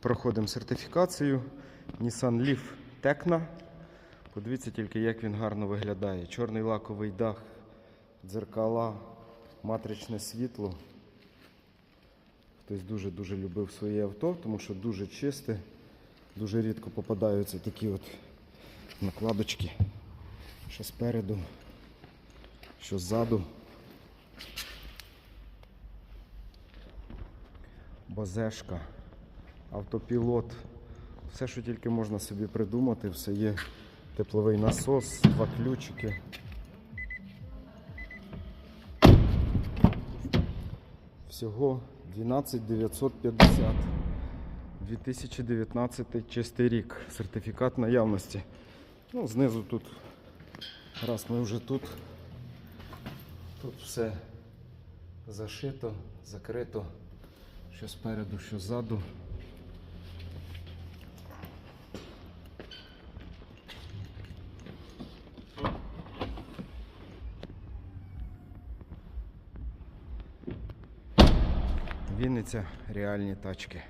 проходимо сертифікацію. Nissan Leaf Tecna. Подивіться тільки, як він гарно виглядає. Чорний лаковий дах, дзеркала, матричне світло. Хтось дуже-дуже любив своє авто, тому що дуже чисте. Дуже рідко попадаються такі от накладочки. Що спереду, що ззаду. Базешка, автопілот. Все, що тільки можна собі придумати, все є. Тепловий насос, два ключики. Всього 12 950. 2019 чистий рік. Сертифікат наявності. Ну, знизу тут, раз ми вже тут. Тут все зашито, закрито. Що спереду, що ззаду. Вінниця реальні тачки.